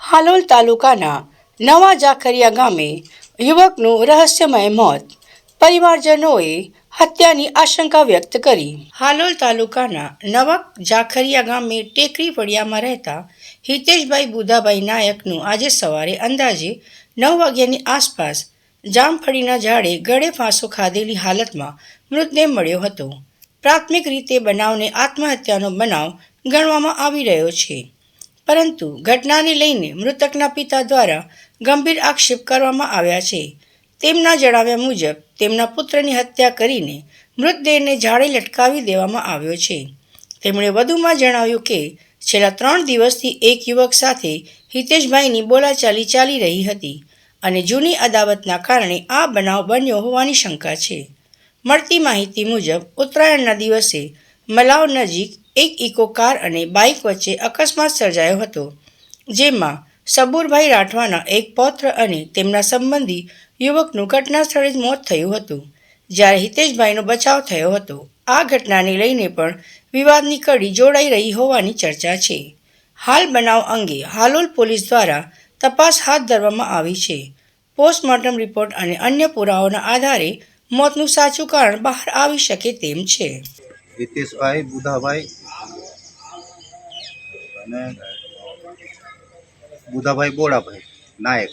હાલોલ તાલુકાના નવા જાખરિયા ગામે યુવકનું રહસ્યમય મોત. પરિવારજનોએ હત્યાની આશંકા વ્યક્ત કરી. હાલોલ તાલુકાના નવા જાખરિયા ગામે ટેકરી ફળિયામાં રહેતા હિતેશભાઈ બુધાભાઈ નાયકનું આજે સવારે અંદાજે નવ વાગ્યાની આસપાસ જામફળીના ઝાડે ગળે ફાંસો ખાધેલી હાલતમાં મૃતદેહ મળ્યો હતો. પ્રાથમિક રીતે બનાવને આત્મહત્યાનો બનાવ ગણવામાં આવી રહ્યો છે. પરંતુ ઘટનાને લઈને મૃતકના પિતા દ્વારા ગંભીર આક્ષેપ કરવામાં આવ્યા છે. તેમના જણાવ્યા મુજબ, તેમના પુત્રની હત્યા કરીને મૃતદેહને ઝાડે લટકાવી દેવામાં આવ્યો છે. તેમણે વધુમાં જણાવ્યું કે, છેલ્લા ત્રણ દિવસથી એક યુવક સાથે હિતેશભાઈની બોલાચાલી ચાલી રહી હતી અને જૂની અદાવતના કારણે આ બનાવ બન્યો હોવાની શંકા છે. મળતી માહિતી મુજબ, ઉત્તરાયણના દિવસે મલાવ નજીક એક ઇકો કાર અને બાઇક વચ્ચે અકસ્માત સર્જાયો હતો, જેમાં સબુરભાઈ રાઠવાના એક પૌત્ર અને તેમના સંબંધી યુવકનું ઘટના સ્થળે જ મોત થયું હતું, જ્યારે હિતેશભાઈનો બચાવ થયો હતો. આ ઘટનાને લઈને પણ વિવાદની કડી જોડાઈ રહી હોવાની ચર્ચા છે. હાલ બનાવ અંગે હાલોલ પોલીસ દ્વારા તપાસ હાથ ધરવામાં આવી છે. પોસ્ટમોર્ટમ રિપોર્ટ અને અન્ય પુરાવાઓના આધારે મોતનું સાચું કારણ બહાર આવી શકે તેમ છે. હિતેશભાઈ, બુધાભાઈ અને બુધાભાઈ બોડાભાઈ, નાયક.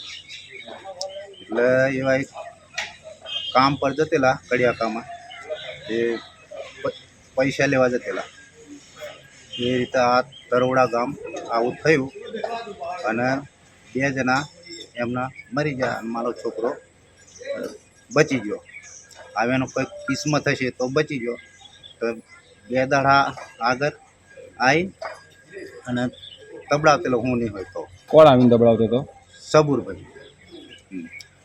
એટલે એવા એક કામ પર જતેલા કડિયાકામાં. એ પૈસા લેવા જતેલા. એ રીતે આ તરોડા ગામ આવું થયું અને બે જણા એમના મરી ગયા મારો છોકરો બચી ગયો. હવે એનો કોઈ કિસ્મત હશે તો બચી ગયો. તો બે દાડા આગળ આવી અને તબડાવતેલો હું નહીં હોય તો. કોણ આવીને દબડાવતો હતો? સબુરભાઈ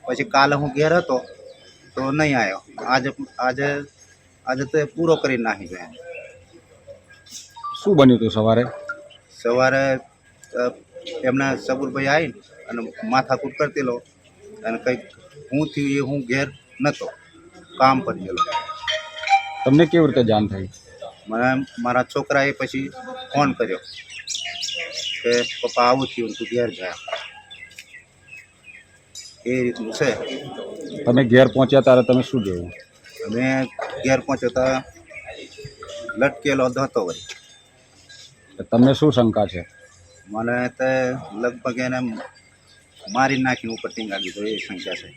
પછી કાલે હું ઘેર હતો તો નહીં આવ્યો આજે આજે આજે તો પૂરો કરી નાખી ગયો શું બન્યું હતું સવારે? સવારે એમના સબુરભાઈ આવીને અને માથાકૂટ કરતેલો અને કંઈક હું થયું એ હું ઘેર નહોતો. કામ પર ગયેલો. તમને કેવી રીતે જાણ થઈ? મને મારા છોકરાએ પછી ફોન કર્યો. કે પપ્પા આવું થયું તું ઘેર ગયા એ રીતનું છે. તમે ઘેર પહોંચ્યા ત્યારે તમે શું જોયું? અમે ઘેર પહોંચ્યા તા લટકેલો જ હતો વળી. તો તમને શું શંકા છે? મને તો લગભગ એને મારી નાખીને ઉપર ટીંગાડી તો એ શંકા છે.